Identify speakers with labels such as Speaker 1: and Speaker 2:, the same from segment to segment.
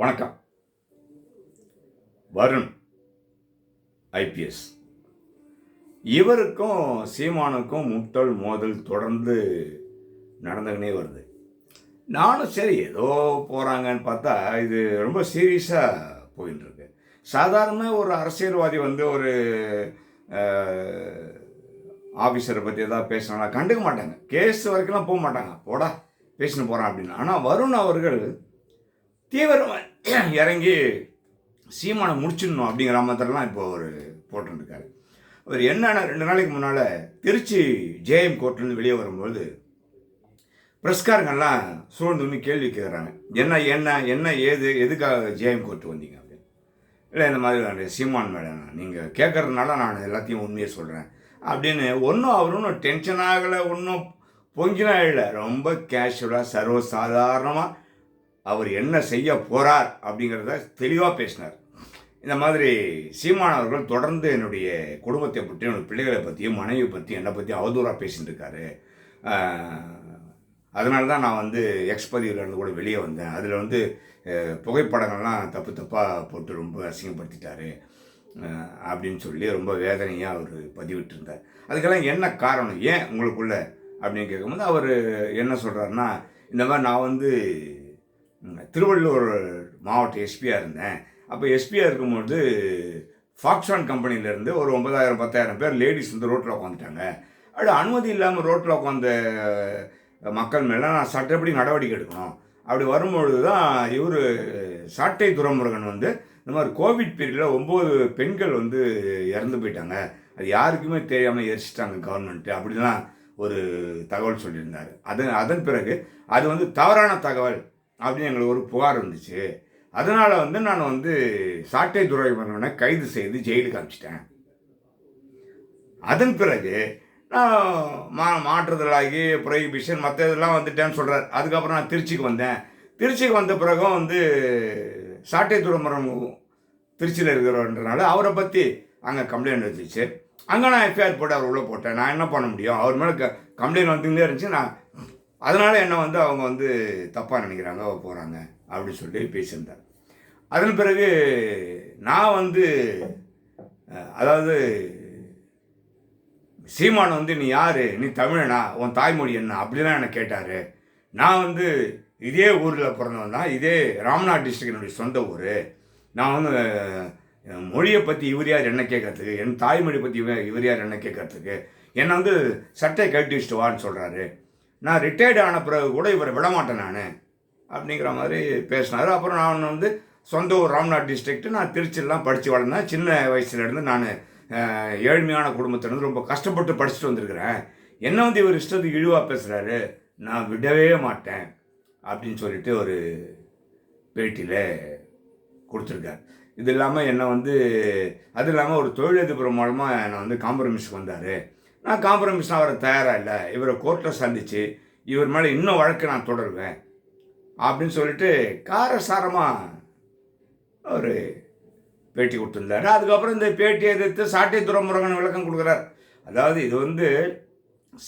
Speaker 1: வணக்கம். வருண் ஐபிஎஸ். இவருக்கும் சீமானுக்கும் முட்டல் மோதல் தொடர்ந்து நடந்துக்கினே வருது. நானும் சரி ஏதோ போகிறாங்கன்னு பார்த்தா இது ரொம்ப சீரியஸாக போயின்னு இருக்கு சாதாரணமாக ஒரு அரசியல்வாதி வந்து ஒரு ஆஃபீஸரை பற்றி எதாவது பேசினா கண்டுக்க மாட்டாங்க. கேஸ் வரைக்கும்லாம் போக மாட்டாங்க. போடா பேசின்னு போகிறான் அப்படின்னு. ஆனால் வருண் அவர்கள் தீவிரமாக இறங்கி சீமானை முடிச்சிடணும் அப்படிங்கிற மாதிரிலாம் இப்போ அவர் போட்டுருக்காரு அவர் என்னன்னா ரெண்டு நாளைக்கு முன்னால் திருச்சி ஜேஎம் கோர்ட்லேருந்து வெளியே வரும்போது பிரஸ்காரங்கள்லாம் சூழ்ந்து வந்து கேள்வி கேட்குறாங்க. என்ன என்ன என்ன ஏது எதுக்காக ஜேஎம் கோர்ட்டு வந்தீங்க அப்படின்னு. இல்லை இந்த மாதிரி சீமான் மேடம் நீங்கள் கேட்கறதுனால நான் எல்லாத்தையும் உண்மையை சொல்கிறேன் அப்படின்னு ஒன்றும் அவர் ஒன்றும் டென்ஷன் ஆகலை ஒன்றும் பொங்கினா இல்லை. ரொம்ப கேஷுவலாக சர்வசாதாரணமாக அவர் என்ன செய்ய போகிறார் அப்படிங்கிறத தெளிவாக பேசினார். இந்த மாதிரி சீமான் அவர்கள் தொடர்ந்து என்னுடைய குடும்பத்தை பற்றி என்னுடைய பிள்ளைகளை பற்றியும் மனைவி பற்றி என்னை பற்றி அவதூறாக பேசிட்டு இருக்காரு. அதனால தான் நான் வந்து எக்ஸ் பதிவிலேருந்து கூட வெளியே வந்தேன். அதில் வந்து புகைப்படங்கள்லாம் தப்பு தப்பாக போட்டு ரொம்ப அசிங்கப்படுத்திட்டாரு. அப்படின்னு சொல்லி ரொம்ப வேதனையாக அவர் பதிவிட்டிருந்தார். அதுக்கெல்லாம் என்ன காரணம்? ஏன் உங்களுக்குள்ள? அப்படின்னு கேட்கும்போது அவர் என்ன சொல்கிறாருன்னா இந்த மாதிரி நான் வந்து திருவள்ளூர் மாவட்ட எஸ்பியாக இருந்தேன். அப்போ எஸ்பியாக இருக்கும்போது ஃபாக்ஸான் கம்பெனிலேருந்து ஒரு ஒன்பதாயிரம் பத்தாயிரம் பேர் லேடிஸ் வந்து ரோட்டில் உட்காந்துட்டாங்க அப்படி அனுமதி இல்லாமல் ரோட்டில் உட்காந்த மக்கள் மேலே நான் சட்டப்படி நடவடிக்கை எடுக்கணும். அப்படி வரும்பொழுது தான் இவர் சாட்டை துறைமுருகன் வந்து இந்த மாதிரி கோவிட் பீரியடில் ஒம்பது பெண்கள் வந்து இறந்து போயிட்டாங்க. அது யாருக்குமே தெரியாமல் எரிச்சிட்டாங்க கவர்மெண்ட்டு அப்படிலாம் ஒரு தகவல் சொல்லியிருந்தார். அதன் அதன் பிறகு அது வந்து தவறான தகவல். அப்படின்னு எங்களுக்கு ஒரு புகார் இருந்துச்சு அதனால் வந்து நான் வந்து சாட்டை துறைமுருகனை கைது செய்து ஜெயிலுக்கு அனுப்பிச்சிட்டேன். அதன் பிறகு நான் மா மாற்றுதலாகி ப்ரொஹிபிஷன் மற்ற இதெல்லாம் வந்துட்டேன்னு சொல்கிறார் அதுக்கப்புறம் நான் திருச்சிக்கு வந்தேன். திருச்சிக்கு வந்த பிறகும் வந்து சாட்டை துறைமுறம் திருச்சியில் இருக்கிறன்றனால அவரை பற்றி அங்கே கம்ப்ளைண்ட் வந்துச்சு அங்கே நான் எஃப்ஐஆர் போட்டு அவர் உள்ளே போட்டேன். நான் என்ன பண்ண முடியும்? அவர் மேலே க கம்ப்ளைண்ட் வந்துகிட்டே இருந்துச்சு. நான் அதனால் என்னை வந்து அவங்க வந்து தப்பாக நினைக்கிறாங்க போகிறாங்க அப்படின்னு சொல்லி பேசியிருந்தார். அதன் பிறகு நான் வந்து அதாவது சீமான் வந்து நீ யார்? நீ தமிழனா? உன் தாய்மொழி என்ன? அப்படிலாம் என்னை கேட்டார். நான் வந்து இதே ஊரில் பிறந்தவன் தான் இதே ராம்நாத் டிஸ்ட்ரிக்டினுடைய சொந்த ஊர். நான் வந்து மொழியை பற்றி இவர் யார் என்ன கேட்கறதுக்கு என் தாய்மொழி பற்றி இவர் யார் என்ன கேட்கறதுக்கு என்னை வந்து சட்டை கட்டி வச்சுட்டு வான்னு சொல்கிறாரு நான் ரிட்டையர்டு ஆன பிறகு கூட இவரை விடமாட்டேன் நான் அப்படிங்கிற மாதிரி பேசினார். அப்புறம் நான் வந்து சொந்த ஊர் ராம்நாத் டிஸ்ட்ரிக்ட்டு நான் திருச்சியெல்லாம் படித்து வளர்ந்தேன். சின்ன வயசுலேருந்து நான் ஏழ்மையான குடும்பத்திலேருந்து ரொம்ப கஷ்டப்பட்டு படிச்சுட்டு வந்திருக்கிறேன். என்ன வந்து இவர் இஷ்டத்துக்கு இழிவாக பேசுகிறாரு நான் விடவே மாட்டேன் அப்படின்னு சொல்லிட்டு ஒரு பேட்டியில் கொடுத்துருக்கார். இது இல்லாமல் என்னை வந்து அது இல்லாமல் ஒரு தொழிலதிபர் மூலமாக என்னை வந்து காம்ப்ரமைஸுக்கு வந்தார். நான் காம்ப்ரமைஸ் ஆகிற தயாராக இல்லை இவரை கோர்ட்டில் சந்தித்து இவர் மேலே இன்னும் வழக்கு நான் தொடருவேன். அப்படின்னு சொல்லிட்டு காரசாரமாக ஒரு பேட்டி கொடுத்துருந்தாரு. அதுக்கப்புறம் இந்த பேட்டியை எதிர்த்து சாட்டை துறைமுருகன் விளக்கம் கொடுக்குறார். அதாவது இது வந்து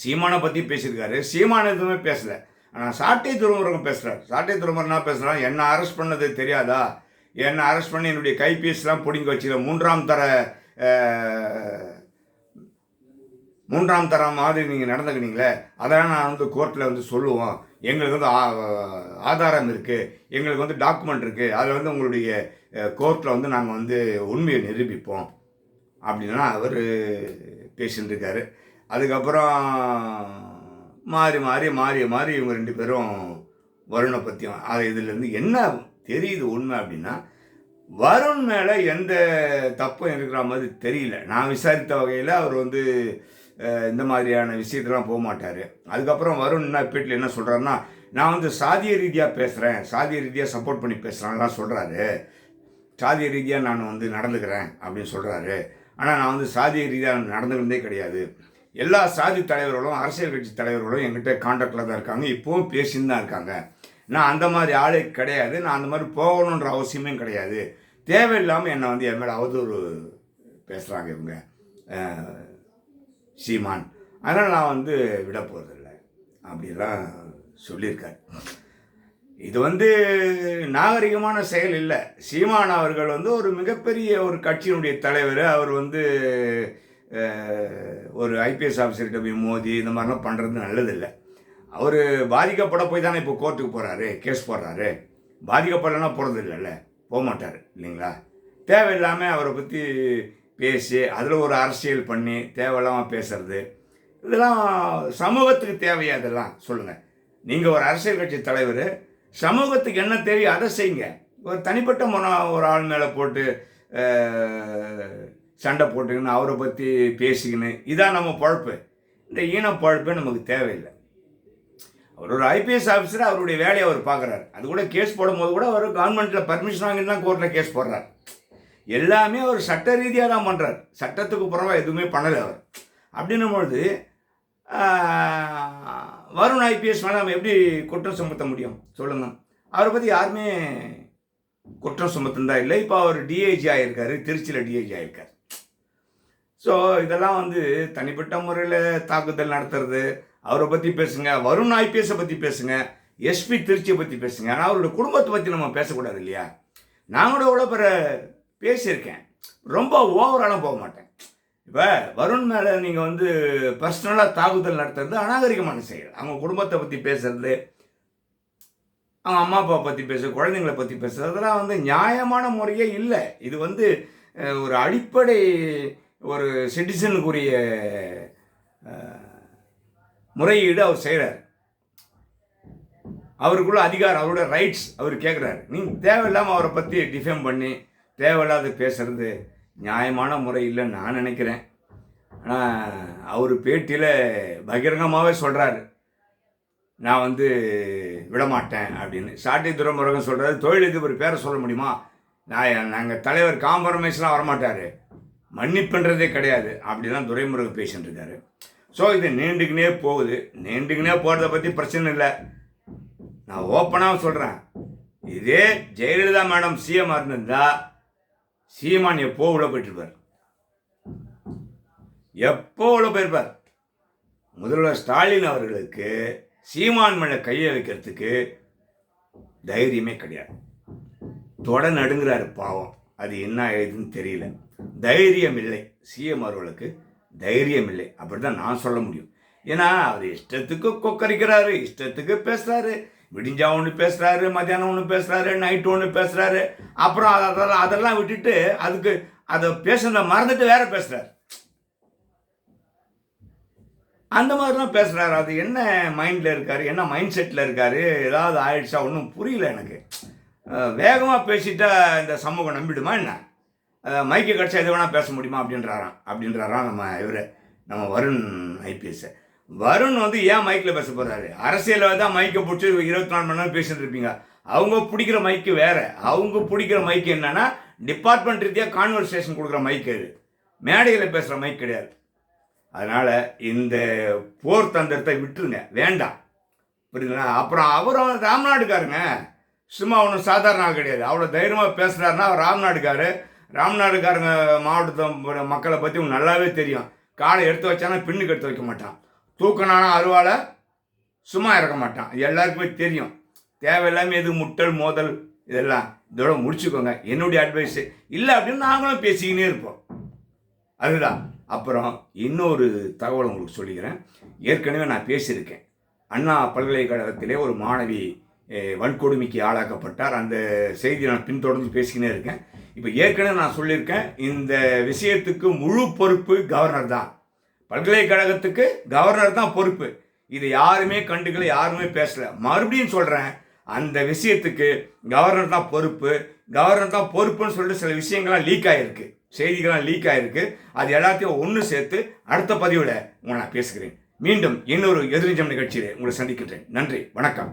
Speaker 1: சீமானை பற்றி பேசியிருக்காரு. சீமான எதுவுமே பேசலை. ஆனால் சாட்டை துறைமுருகன் பேசுகிறார் சாட்டை துறைமுருகன் பேசுகிறான் என்ன அரெஸ்ட் பண்ணது தெரியாதா? என்னை அரெஸ்ட் பண்ணி என்னுடைய கைபேசிலாம் பிடிங்க வச்சுக்க மூன்றாம் தர மூன்றாம் தரம் மாதிரி நீங்கள் நடந்துக்கினீங்களே அதெல்லாம் நான் வந்து கோர்ட்டில் வந்து சொல்லுவோம். எங்களுக்கு வந்து ஆதாரம் இருக்குது எங்களுக்கு வந்து டாக்குமெண்ட் இருக்குது அதில் வந்து உங்களுடைய கோர்ட்டில் வந்து நாங்கள் வந்து உண்மையை நிரூபிப்போம். அப்படின்லாம் அவர் பேசின்னு இருக்காரு. அதுக்கப்புறம் மாறி மாறி மாறி மாறி இவங்க ரெண்டு பேரும் வருணை பற்றியும் அது இதுலேருந்து என்ன தெரியுது உண்மை அப்படின்னா வருண் மேலே எந்த தப்பும் இருக்கிற மாதிரி தெரியல. நான் விசாரித்த வகையில் அவர் வந்து இந்த மாதிரியான விஷயத்தெல்லாம் போக மாட்டார். அதுக்கப்புறம் வருண்னா பீட்டில் என்ன சொல்கிறாருன்னா நான் வந்து சாதிய ரீதியாக பேசுகிறேன் சாதிய ரீதியாக சப்போர்ட் பண்ணி பேசுகிறான்லாம் சொல்கிறாரு சாதிய ரீதியாக நான் வந்து நடந்துக்கிறேன் அப்படின்னு சொல்கிறாரு ஆனால் நான் வந்து சாதிய ரீதியாக நடந்துக்கிறதே கிடையாது. எல்லா சாதி தலைவர்களும் அரசியல் கட்சி தலைவர்களும் எங்கிட்ட காண்டாக்டில் தான் இருக்காங்க. இப்போவும் பேசின்னு தான் இருக்காங்க. நான் அந்த மாதிரி ஆளே கிடையாது. நான் அந்த மாதிரி போகணுன்ற அவசியமே கிடையாது. தேவையில்லாமல் என்னை வந்து என் மேலே அவதூறு பேசுகிறாங்க இவங்க. சீமான். அதனால் நான் வந்து விட போகிறதில்ல அப்படிலாம் சொல்லியிருக்கார். இது வந்து நாகரிகமான செயல் இல்லை. சீமான் அவர்கள் வந்து ஒரு மிகப்பெரிய ஒரு கட்சியினுடைய தலைவர். அவர் வந்து ஒரு ஐபிஎஸ் ஆஃபீஸர்கிட்ட போய் மோதி இந்த மாதிரிலாம் பண்ணுறது நல்லதில்லை. அவர் பாதிக்கப்பட போய் தானே இப்போ கோர்ட்டுக்கு போகிறாரு கேஸ் போடுறாரு. பாதிக்கப்படலைன்னா போகிறது இல்லைல்ல போக மாட்டார் இல்லைங்களா? தேவையில்லாமல் அவரை பற்றி பேசி அதில் ஒரு அரசியல் பண்ணி தேவையில்லாமல் பேசுறது. இதெல்லாம் சமூகத்துக்கு தேவையா இதெல்லாம்? சொல்லுங்கள் நீங்கள் ஒரு அரசியல் கட்சி தலைவர் சமூகத்துக்கு என்ன தேவையோ அதை செய்யுங்க. ஒரு தனிப்பட்ட மன ஒரு ஆள் மேலே போட்டு சண்டை போட்டுக்கின்னு அவரை பற்றி பேசிக்கின்னு இதான் நம்ம பழப்பு. இந்த ஈன பழப்பே நமக்கு தேவையில்லை. அவர் ஒரு ஐபிஎஸ் ஆஃபீஸர் அவருடைய வேலையை அவர் பார்க்குறாரு. அது கூட கேஸ் போடும்போது கூட அவர் கவர்மெண்ட்டில் பர்மிஷன் வாங்கிட்டு தான் கோர்ட்டில் கேஸ் போடுறார். எல்லாமே அவர் சட்ட ரீதியாக தான் பண்ணுறார் சட்டத்துக்கு புறமாக எதுவுமே பண்ணலை அவர். அப்படின்னும் பொழுது வருண் ஐபிஎஸ் மேலே நம்ம எப்படி குற்றம் சுமத்த முடியும்? சொல்லுங்கள் அவரை பற்றி யாருமே குற்றம் சுமத்துந்தா இல்லை. இப்போ அவர் டிஐஜி ஆகியிருக்காரு திருச்சியில் டிஐஜி ஆகியிருக்காரு ஸோ இதெல்லாம் வந்து தனிப்பட்ட முறையில் தாக்குதல் நடத்துறது. அவரை பற்றி பேசுங்க. வருண் ஐபிஎஸை பற்றி பேசுங்க. எஸ்பி திருச்சியை பற்றி பேசுங்க. ஆனால் அவரோட குடும்பத்தை பற்றி நம்ம பேசக்கூடாது இல்லையா? நான் கூட எவ்வளோ பேசியிருக்கேன். ரொம்ப ஓவராலாம் போக மாட்டேன். இப்போ வருண் மேலே நீங்கள் வந்து பர்சனலாக தாக்குதல் நடத்துறது அநாகரிகமான செயல். அவங்க குடும்பத்தை பற்றி பேசுறது அவங்க அம்மா அப்பா பற்றி பேச குழந்தைங்களை பற்றி பேசுறது அதெல்லாம் வந்து நியாயமான முறையே இல்லை. இது வந்து ஒரு அடிப்படை ஒரு சிட்டிசனுக்குரிய முறையீடு அவர் செய்கிறார் அவருக்குள்ள அதிகாரம் அவரோட ரைட்ஸ் அவர் கேட்குறாரு நீங்கள் தேவையில்லாமல் அவரை பற்றி டிஃபேம் பண்ணி தேவையில்லாத பேசுகிறது நியாயமான முறை இல்லைன்னு நான் நினைக்கிறேன். ஆனால் அவர் பேட்டியில் பகிரங்கமாகவே சொல்கிறாரு நான் வந்து விடமாட்டேன் அப்படின்னு. சாட்டி துரைமுருகன் சொல்கிறாரு தொழிலதிபர் பேரை சொல்ல முடியுமா? நான் நாங்கள் தலைவர் காம்ப்ரமைஸ்லாம் வரமாட்டார். மன்னிப்புன்றதே கிடையாது. அப்படி தான் துரைமுருகன் பேசிட்டுருக்காரு ஸோ இது நீண்டுக்கினே போகுது. நீண்டுக்கினே போகிறத பற்றி பிரச்சனை இல்லை. நான் ஓப்பனாக சொல்கிறேன் இதே ஜெயலலிதா மேடம் சிஎம் இருந்திருந்தால் சீமான் எப்போ உள்ள போயிட்டுருப்பார் எப்போ உள்ள போயிருப்பார்? முதல்வர் ஸ்டாலின் அவர்களுக்கு சீமான் மேலே கையை வைக்கிறதுக்கு தைரியமே கிடையாது. தொட நடுங்கிறாரு பாவம். அது என்ன ஆயிடுதுன்னு தெரியல. தைரியம் இல்லை. சிஎம் அவர்களுக்கு தைரியம் இல்லை. அப்படி தான் நான் சொல்ல முடியும். ஏன்னா அவர் இஷ்டத்துக்கு கொக்கரிக்கிறாரு இஷ்டத்துக்கு பேசுகிறாரு விடிஞ்சா ஒன்று பேசுகிறாரு மத்தியானம் ஒன்று பேசுகிறாரு நைட்டு ஒன்று பேசுகிறாரு அப்புறம் அதெல்லாம் அதெல்லாம் விட்டுட்டு அதுக்கு அதை பேசுகிறத மறந்துட்டு வேற பேசுகிறாரு அந்த மாதிரிலாம் பேசுகிறாரு அது என்ன மைண்டில் இருக்காரு? என்ன மைண்ட் செட்டில் இருக்காரு? ஏதாவது ஆயிடுச்சா? ஒன்றும் புரியல எனக்கு. வேகமாக பேசிட்டா இந்த சமூகம் நம்பிடுமா என்ன? மைக்கு கிடச்சா எது வேணால் பேச முடியுமா அப்படின்றாராம். அப்படின்றாராம் நம்ம இவர். நம்ம வருண் ஐபிஎஸ்ஸை வருண் வந்து ஏன் மைக்கில் பேச போகிறாரு அரசியலில் தான் மைக்கை பிடிச்சி இருபத்தி நாலு மணி நேரம் பேசிட்டு இருப்பீங்க. அவங்க பிடிக்கிற மைக்கு வேற. அவங்க பிடிக்கிற மைக்கு என்னன்னா டிபார்ட்மெண்ட் ரீதியாக கான்வர்சேஷன் கொடுக்குற மைக் அது. மேடையில் பேசுகிற மைக் கிடையாது. அதனால் இந்த போர் தந்திரத்தை விட்டுருங்க. வேண்டாம். புரியுதுங்களா? அப்புறம் அவரும் ராம்நாடுக்காருங்க சும்மா ஒன்றும் சாதாரண ஆள் கிடையாது. அவ்வளோ தைரியமாக பேசுகிறாருன்னா அவர் ராம்நாடுக்காரு ராம்நாடுக்காரங்க மாவட்டத்தை மக்களை பற்றி நல்லாவே தெரியும். காலை எடுத்து வச்சானா பின்னுக்கு எடுத்து வைக்க மாட்டான். தூக்கனான அருவாலை சும்மா இறக்க மாட்டான். எல்லாருக்குமே தெரியும். தேவையில்லாமல் எது முட்டல் மோதல் இதெல்லாம். இதோட முடிச்சுக்கோங்க. என்னுடைய அட்வைஸு இல்லை அப்படின்னு நாங்களும் பேசிக்கினே இருப்போம். அதுதான். அப்புறம் இன்னொரு தகவல் உங்களுக்கு சொல்லிக்கிறேன். ஏற்கனவே நான் பேசியிருக்கேன். அண்ணா பல்கலைக்கழகத்திலே ஒரு மாணவி வன்கொடுமைக்கு ஆளாக்கப்பட்டார். அந்த செய்தியை நான் பின்தொடர்ந்து பேசிக்கினே இருக்கேன். இப்போ ஏற்கனவே நான் சொல்லியிருக்கேன். இந்த விஷயத்துக்கு முழு பொறுப்பு கவர்னர் தான். பல்கலைக்கழகத்துக்கு கவர்னர் தான் பொறுப்பு. இது யாருமே கண்டுக்கல யாருமே பேசல. மறுபடியும் சொல்கிறேன் அந்த விஷயத்துக்கு கவர்னர் தான் பொறுப்பு. கவர்னர் தான் பொறுப்புன்னு சொல்லிட்டு சில விஷயங்கள்லாம் லீக் ஆகிருக்கு செய்திகள்லாம் லீக் ஆகிருக்கு அது எல்லாத்தையும் ஒன்று சேர்த்து அடுத்த பதிவில் உங்களை நான் பேசுகிறேன். மீண்டும் இன்னொரு எதிர்ஜம் நிகழ்ச்சியில் உங்களை சந்திக்கின்றேன். நன்றி வணக்கம்.